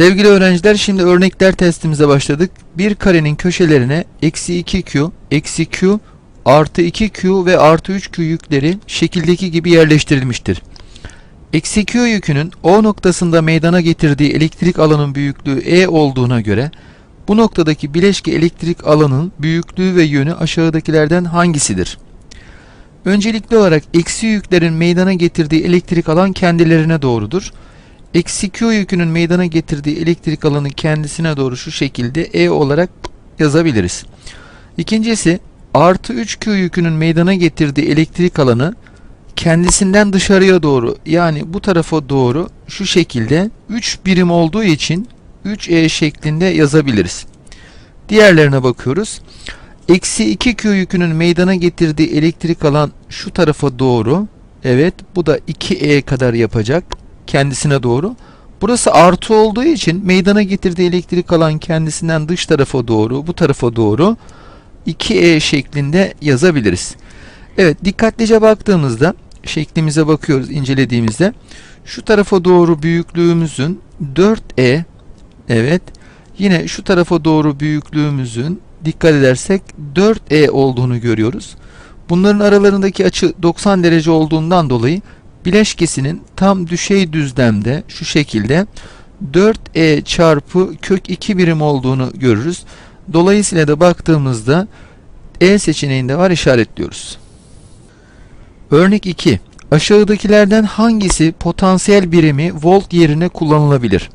Sevgili öğrenciler şimdi örnekler testimize başladık. Bir karenin köşelerine eksi 2q, eksi q, artı 2q ve artı 3q yükleri şekildeki gibi yerleştirilmiştir. Eksi q yükünün O noktasında meydana getirdiği elektrik alanın büyüklüğü E olduğuna göre bu noktadaki bileşke elektrik alanın büyüklüğü ve yönü aşağıdakilerden hangisidir? Öncelikli olarak eksi yüklerin meydana getirdiği elektrik alan kendilerine doğrudur. Eksi Q yükünün meydana getirdiği elektrik alanı kendisine doğru şu şekilde E olarak yazabiliriz. İkincisi artı 3Q yükünün meydana getirdiği elektrik alanı kendisinden dışarıya doğru yani bu tarafa doğru şu şekilde 3 birim olduğu için 3E şeklinde yazabiliriz. Diğerlerine bakıyoruz. Eksi 2Q yükünün meydana getirdiği elektrik alan şu tarafa doğru. Evet bu da 2E kadar yapacak kendisine doğru. Burası artı olduğu için meydana getirdiği elektrik alan kendisinden dış tarafa doğru, bu tarafa doğru 2E şeklinde yazabiliriz. Evet dikkatlice baktığımızda şeklimize bakıyoruz incelediğimizde şu tarafa doğru büyüklüğümüzün 4E evet yine şu tarafa doğru büyüklüğümüzün dikkat edersek 4E olduğunu görüyoruz. Bunların aralarındaki açı 90 derece olduğundan dolayı bileşkesinin tam düşey düzlemde şu şekilde 4e çarpı kök 2 birim olduğunu görürüz. Dolayısıyla da baktığımızda E seçeneğinde var işaretliyoruz. Örnek 2. Aşağıdakilerden hangisi potansiyel birimi volt yerine kullanılabilir?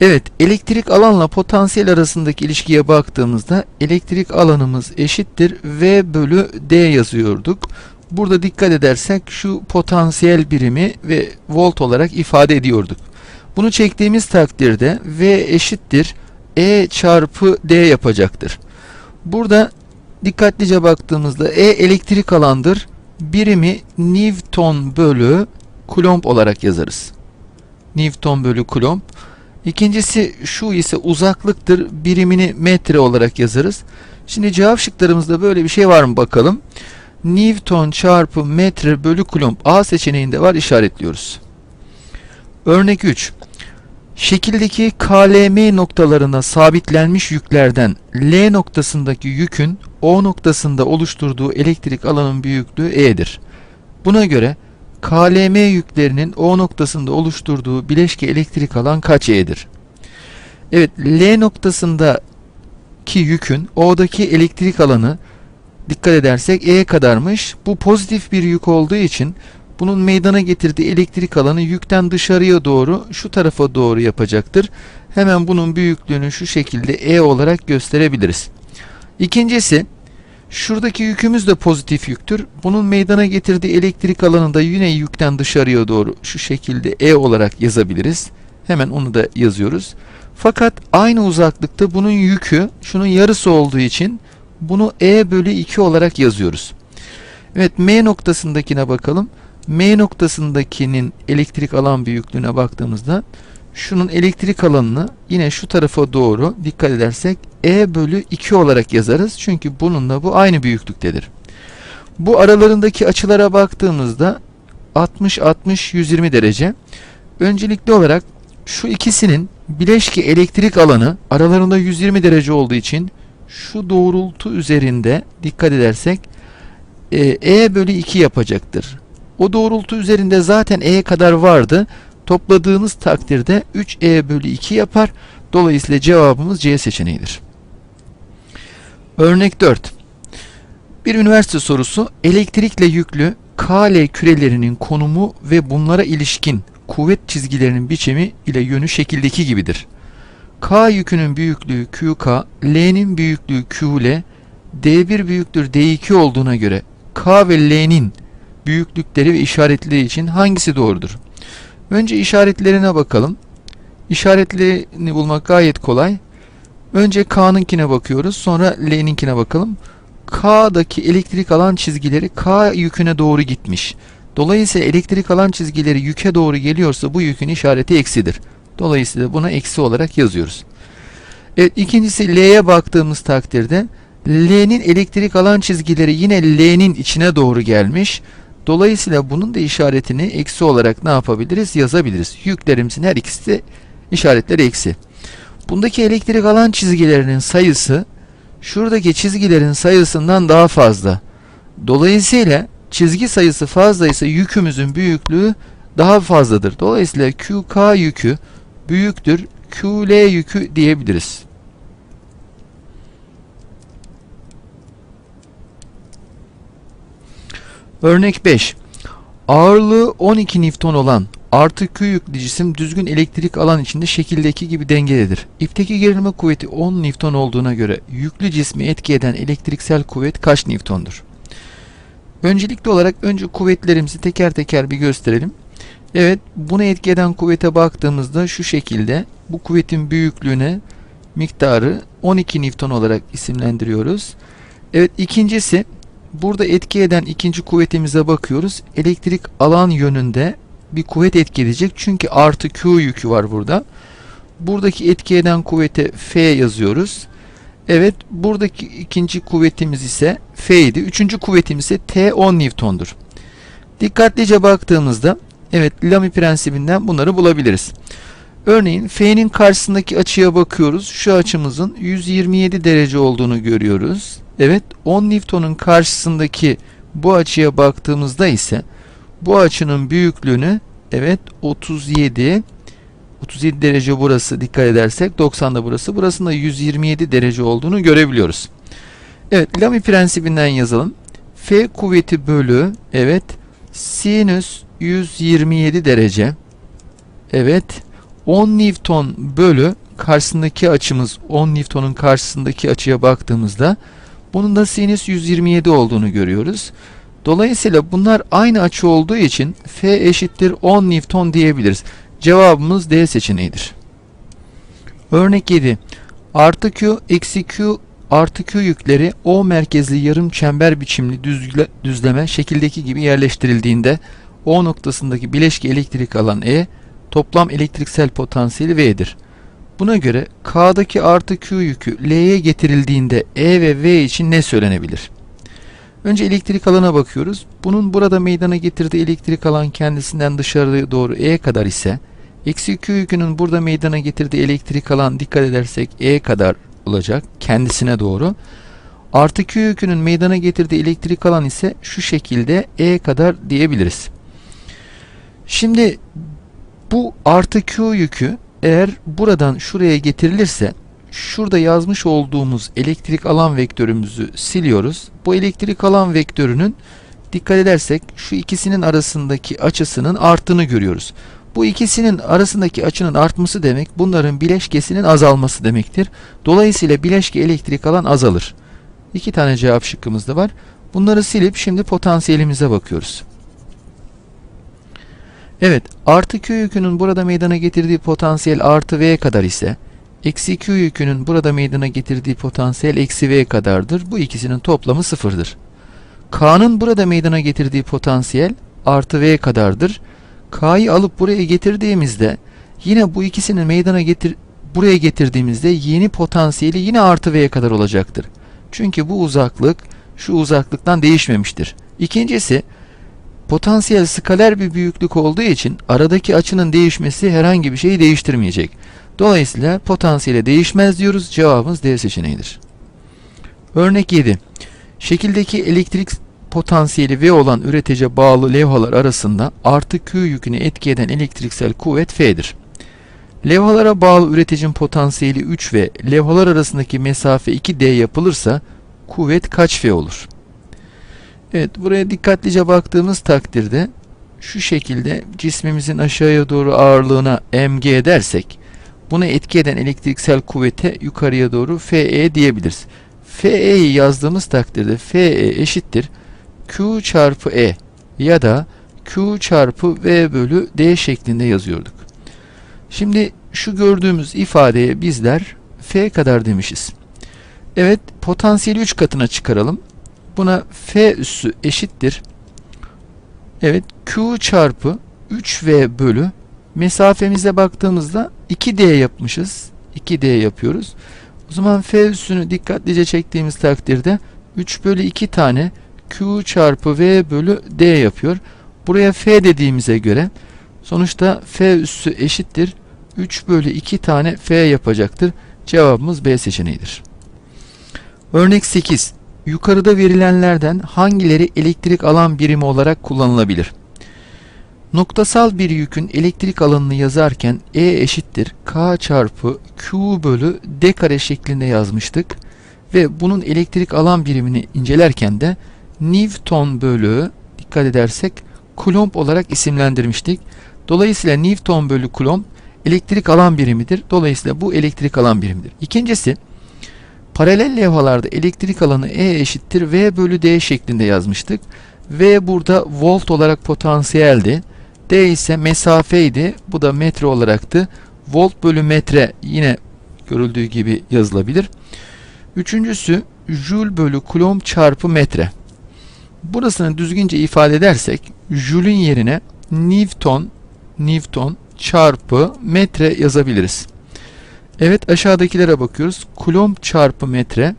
Evet, elektrik alanla potansiyel arasındaki ilişkiye baktığımızda elektrik alanımız eşittir V bölü D yazıyorduk. Burada dikkat edersek şu potansiyel birimi ve volt olarak ifade ediyorduk. Bunu çektiğimiz takdirde V eşittir E çarpı D yapacaktır. Burada dikkatlice baktığımızda E elektrik alandır. Birimi Newton bölü Coulomb olarak yazarız. Newton bölü Coulomb. İkincisi şu ise uzaklıktır. Birimini metre olarak yazarız. Şimdi cevap şıklarımızda böyle bir şey var mı bakalım. Newton çarpı metre bölü Coulomb A seçeneğinde var işaretliyoruz. Örnek 3. Şekildeki KLM noktalarına sabitlenmiş yüklerden L noktasındaki yükün O noktasında oluşturduğu elektrik alanın büyüklüğü E'dir. Buna göre KLM yüklerinin O noktasında oluşturduğu bileşke elektrik alan kaç E'dir? Evet, L noktasındaki yükün O'daki elektrik alanı dikkat edersek E kadarmış. Bu pozitif bir yük olduğu için bunun meydana getirdiği elektrik alanı yükten dışarıya doğru şu tarafa doğru yapacaktır. Hemen bunun büyüklüğünü şu şekilde E olarak gösterebiliriz. İkincisi şuradaki yükümüz de pozitif yüktür. Bunun meydana getirdiği elektrik alanını da yine yükten dışarıya doğru şu şekilde E olarak yazabiliriz. Hemen onu da yazıyoruz. Fakat aynı uzaklıkta bunun yükü şunun yarısı olduğu için bunu E bölü 2 olarak yazıyoruz. Evet M noktasındakine bakalım. M noktasındakinin elektrik alan büyüklüğüne baktığımızda şunun elektrik alanını yine şu tarafa doğru dikkat edersek E bölü 2 olarak yazarız. Çünkü bununla bu aynı büyüklüktedir. Bu aralarındaki açılara baktığımızda 60-60-120 derece. Öncelikli olarak şu ikisinin bileşke elektrik alanı aralarında 120 derece olduğu için şu doğrultu üzerinde dikkat edersek e, E bölü 2 yapacaktır. O doğrultu üzerinde zaten E kadar vardı. Topladığınız takdirde 3E bölü 2 yapar. Dolayısıyla cevabımız C seçeneğidir. Örnek 4. Bir üniversite sorusu elektrikle yüklü KL kürelerinin konumu ve bunlara ilişkin kuvvet çizgilerinin biçimi ile yönü şekildeki gibidir. K yükünün büyüklüğü QK, L'nin büyüklüğü QL, D1 büyüktür D2 olduğuna göre K ve L'nin büyüklükleri ve işaretleri için hangisi doğrudur? Önce işaretlerine bakalım. İşaretlerini bulmak gayet kolay. Önce K'nınkine bakıyoruz. Sonra L'ninkine bakalım. K'daki elektrik alan çizgileri K yüküne doğru gitmiş. Dolayısıyla elektrik alan çizgileri yüke doğru geliyorsa bu yükün işareti eksidir. Dolayısıyla buna eksi olarak yazıyoruz. Evet ikincisi L'ye baktığımız takdirde L'nin elektrik alan çizgileri yine L'nin içine doğru gelmiş. Dolayısıyla bunun da işaretini eksi olarak ne yapabiliriz? Yazabiliriz. Yüklerimizin her ikisi de işaretler eksi. Bundaki elektrik alan çizgilerinin sayısı şuradaki çizgilerin sayısından daha fazla. Dolayısıyla çizgi sayısı fazlaysa yükümüzün büyüklüğü daha fazladır. Dolayısıyla QK yükü büyüktür QL yükü diyebiliriz. Örnek 5. Ağırlığı 12 Newton olan artı Q yüklü cisim düzgün elektrik alan içinde şekildeki gibi dengededir. İpteki gerilme kuvveti 10 Newton olduğuna göre yüklü cismi etki eden elektriksel kuvvet kaç Newton'dur? Öncelikli olarak önce kuvvetlerimizi teker teker bir gösterelim. Evet, bunu etki eden kuvvete baktığımızda şu şekilde bu kuvvetin büyüklüğüne miktarı 12 Newton olarak isimlendiriyoruz. Evet, ikincisi burada etki eden ikinci kuvvetimize bakıyoruz. Elektrik alan yönünde bir kuvvet etki edecek. Çünkü artı Q yükü var burada. Buradaki etki eden kuvvete F yazıyoruz. Evet, buradaki ikinci kuvvetimiz ise F idi. Üçüncü kuvvetimiz ise T 10 Newton'dur. Dikkatlice baktığımızda Evet, Lamy prensibinden bunları bulabiliriz. Örneğin F'nin karşısındaki açıya bakıyoruz. Şu açımızın 127 derece olduğunu görüyoruz. Evet, 10 Newton'un karşısındaki bu açıya baktığımızda ise bu açının büyüklüğünü evet 37 37 derece burası dikkat edersek 90 da burası. Burasında 127 derece olduğunu görebiliyoruz. Evet, Lamy prensibinden yazalım. F kuvveti bölü evet sinüs 127 derece. Evet. 10 Newton bölü karşısındaki açımız 10 Newton'un karşısındaki açıya baktığımızda bunun da sinüs 127 olduğunu görüyoruz. Dolayısıyla bunlar aynı açı olduğu için F eşittir 10 Newton diyebiliriz. Cevabımız D seçeneğidir. Örnek 7. Artı Q, eksi Q, artı Q yükleri O merkezli yarım çember biçimli düzle, düzleme şekildeki gibi yerleştirildiğinde O noktasındaki bileşke elektrik alan E, toplam elektriksel potansiyeli V'dir. Buna göre K'daki artı Q yükü L'ye getirildiğinde E ve V için ne söylenebilir? Önce elektrik alana bakıyoruz. Bunun burada meydana getirdiği elektrik alan kendisinden dışarıya doğru E kadar ise eksi Q yükünün burada meydana getirdiği elektrik alan dikkat edersek E kadar olacak kendisine doğru. Artı Q yükünün meydana getirdiği elektrik alan ise şu şekilde E kadar diyebiliriz. Şimdi bu artı Q yükü eğer buradan şuraya getirilirse şurada yazmış olduğumuz elektrik alan vektörümüzü siliyoruz. Bu elektrik alan vektörünün dikkat edersek şu ikisinin arasındaki açısının arttığını görüyoruz. Bu ikisinin arasındaki açının artması demek bunların bileşkesinin azalması demektir. Dolayısıyla bileşke elektrik alan azalır. İki tane cevap şıkkımız da var. Bunları silip şimdi potansiyelimize bakıyoruz. Evet, artı Q yükünün burada meydana getirdiği potansiyel artı V kadar ise, eksi Q yükünün burada meydana getirdiği potansiyel eksi V kadardır. Bu ikisinin toplamı sıfırdır. K'nın burada meydana getirdiği potansiyel artı V kadardır. K'yı alıp buraya getirdiğimizde yine bu ikisini meydana getir buraya getirdiğimizde yeni potansiyeli yine artı V'ye kadar olacaktır. Çünkü bu uzaklık şu uzaklıktan değişmemiştir. İkincisi potansiyel skaler bir büyüklük olduğu için aradaki açının değişmesi herhangi bir şeyi değiştirmeyecek. Dolayısıyla potansiyele değişmez diyoruz. Cevabımız D seçeneğidir. Örnek 7. Şekildeki elektrik potansiyeli V olan üretece bağlı levhalar arasında artı Q yükünü etki eden elektriksel kuvvet F'dir. Levhalara bağlı üreticinin potansiyeli 3 ve levhalar arasındaki mesafe 2D yapılırsa kuvvet kaç F olur? Evet buraya dikkatlice baktığımız takdirde şu şekilde cismimizin aşağıya doğru ağırlığına mg dersek buna etki eden elektriksel kuvvete yukarıya doğru Fe diyebiliriz. Fe'yi yazdığımız takdirde Fe eşittir Q çarpı E ya da Q çarpı V bölü D şeklinde yazıyorduk. Şimdi şu gördüğümüz ifadeye bizler F kadar demişiz. Evet potansiyeli 3 katına çıkaralım. Buna F üssü eşittir. Evet Q çarpı 3V bölü mesafemize baktığımızda 2D yapmışız. 2D yapıyoruz. O zaman F üssünü dikkatlice çektiğimiz takdirde 3 bölü 2 tane Q çarpı V bölü D yapıyor. Buraya F dediğimize göre sonuçta F üssü eşittir 3 bölü 2 tane F yapacaktır. Cevabımız B seçeneğidir. Örnek 8. Yukarıda verilenlerden hangileri elektrik alan birimi olarak kullanılabilir? Noktasal bir yükün elektrik alanını yazarken E eşittir K çarpı Q bölü D kare şeklinde yazmıştık. Ve bunun elektrik alan birimini incelerken de Newton bölü dikkat edersek Coulomb olarak isimlendirmiştik. Dolayısıyla Newton bölü Coulomb elektrik alan birimidir. Dolayısıyla bu elektrik alan birimidir. İkincisi paralel levhalarda elektrik alanı E eşittir V bölü D şeklinde yazmıştık. V burada volt olarak potansiyeldi. D ise mesafeydi. Bu da metre olaraktı. Volt bölü metre yine görüldüğü gibi yazılabilir. Üçüncüsü Joule bölü Coulomb çarpı metre. Burasını düzgünce ifade edersek Joule'ün yerine Newton Newton çarpı metre yazabiliriz. Evet aşağıdakilere bakıyoruz. Coulomb çarpı metre.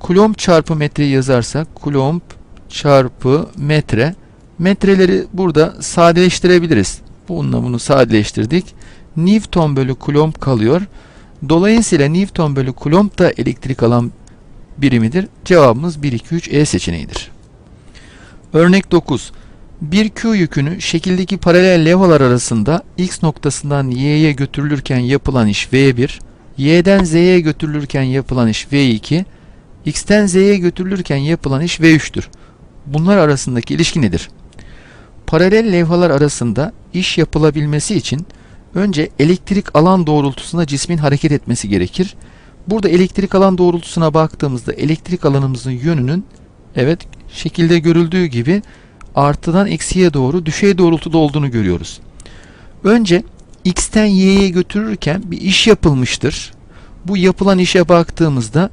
Coulomb çarpı metreyi yazarsak Coulomb çarpı metre. Metreleri burada sadeleştirebiliriz. Bununla bunu sadeleştirdik. Newton bölü Coulomb kalıyor. Dolayısıyla Newton bölü Coulomb da elektrik alan birimidir. Cevabımız 1, 2, 3 E seçeneğidir. Örnek 9. Bir Q yükünü şekildeki paralel levhalar arasında X noktasından Y'ye götürülürken yapılan iş V1, Y'den Z'ye götürülürken yapılan iş V2, X'ten Z'ye götürülürken yapılan iş V3'tür. Bunlar arasındaki ilişki nedir? Paralel levhalar arasında iş yapılabilmesi için önce elektrik alan doğrultusunda cismin hareket etmesi gerekir. Burada elektrik alan doğrultusuna baktığımızda elektrik alanımızın yönünün evet şekilde görüldüğü gibi artıdan eksiye doğru düşey doğrultuda olduğunu görüyoruz. Önce x'ten y'ye götürürken bir iş yapılmıştır. Bu yapılan işe baktığımızda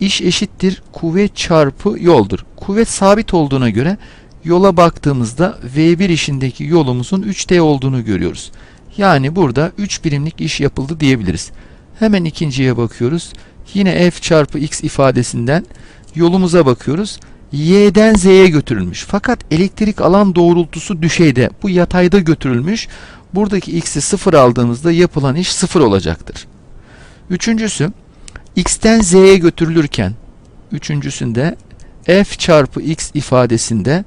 iş eşittir kuvvet çarpı yoldur. Kuvvet sabit olduğuna göre yola baktığımızda V1 işindeki yolumuzun 3D olduğunu görüyoruz. Yani burada 3 birimlik iş yapıldı diyebiliriz. Hemen ikinciye bakıyoruz. Yine f çarpı x ifadesinden yolumuza bakıyoruz. Y'den Z'ye götürülmüş. Fakat elektrik alan doğrultusu düşeyde. Bu yatayda götürülmüş. Buradaki x'i sıfır aldığımızda yapılan iş sıfır olacaktır. Üçüncüsü x'ten z'ye götürülürken üçüncüsünde f çarpı x ifadesinde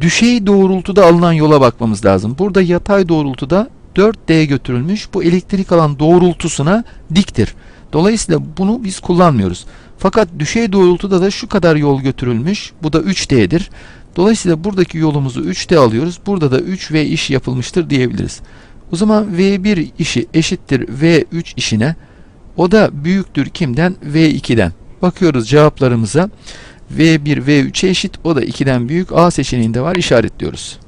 düşey doğrultuda alınan yola bakmamız lazım. Burada yatay doğrultuda 4D götürülmüş. Bu elektrik alan doğrultusuna diktir. Dolayısıyla bunu biz kullanmıyoruz. Fakat düşey doğrultuda da şu kadar yol götürülmüş. Bu da 3D'dir. Dolayısıyla buradaki yolumuzu 3D alıyoruz. Burada da 3V iş yapılmıştır diyebiliriz. O zaman V1 işi eşittir V3 işine. O da büyüktür kimden? V2'den. Bakıyoruz cevaplarımıza. V1 V3'e eşit. O da 2'den büyük. A seçeneğinde var. işaretliyoruz.